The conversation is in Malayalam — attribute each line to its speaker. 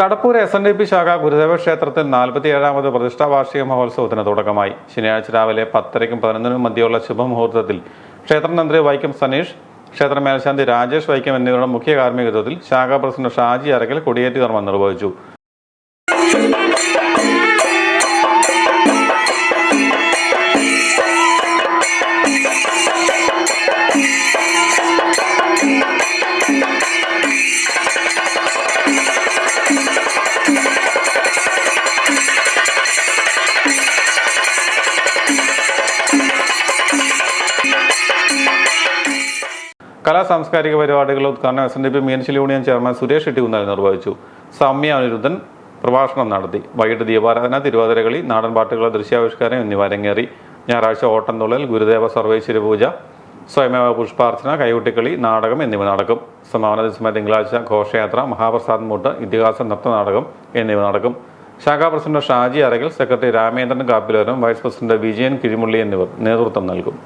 Speaker 1: Kadappoor S N D P ശാഖ ഗുരുദേവ ക്ഷേത്രത്തിൽ നാൽപ്പത്തിയേഴാമത് പ്രതിഷ്ഠാ വാർഷിക മഹോത്സവത്തിന് തുടക്കമായി. ശനിയാഴ്ച രാവിലെ പത്തരയ്ക്കും പതിനൊന്നിനും മധ്യയുള്ള ശുഭമുഹൂർത്തത്തിൽ ക്ഷേത്രമന്ത്രി വൈക്കം സനീഷ് ക്ഷേത്ര മേൽശാന്തി രാജേഷ് വൈക്കം എന്നിവരുടെ മുഖ്യ കാർമ്മികത്വത്തിൽ ശാഖാ പ്രസിഡന്റ് ഷാജി അരക്കൽ കൊടിയേറ്റ് കർമ്മം നിർവഹിച്ചു. കലാ സാംസ്കാരിക പരിപാടികളുടെ ഉദ്ഘാടനം S N D P Meenachil union chairman Suresh Ittikunnel നിർവഹിച്ചു. സൗമ്യ അനിരുദ്ധൻ പ്രഭാഷണം നടത്തി. വൈകിട്ട് ദീപാരാധന തിരുവാതിരകളി നാടൻ പാട്ടുകൾ ദൃശ്യാവിഷ്കാരം എന്നിവ അരങ്ങേറി. ഞായറാഴ്ച ഓട്ടംതുള്ളൽ ഗുരുദേവ സർവേശ്വരി പൂജ സ്വയമേവ പുഷ്പാർച്ചന കൈകൊട്ടിക്കളി നാടകം എന്നിവ നടക്കും. സമാപന ദിവസമായ തിങ്കളാഴ്ച ഘോഷയാത്ര മഹാപ്രസാദ് മൂട്ട് ഇതിഹാസ നൃത്തനാടകം എന്നിവ നടക്കും. ശാഖാ president Shaji Arakil secretary Ramendran Kappiloram vice president Vijayan Kizhimulli എന്നിവർ നേതൃത്വം നൽകും.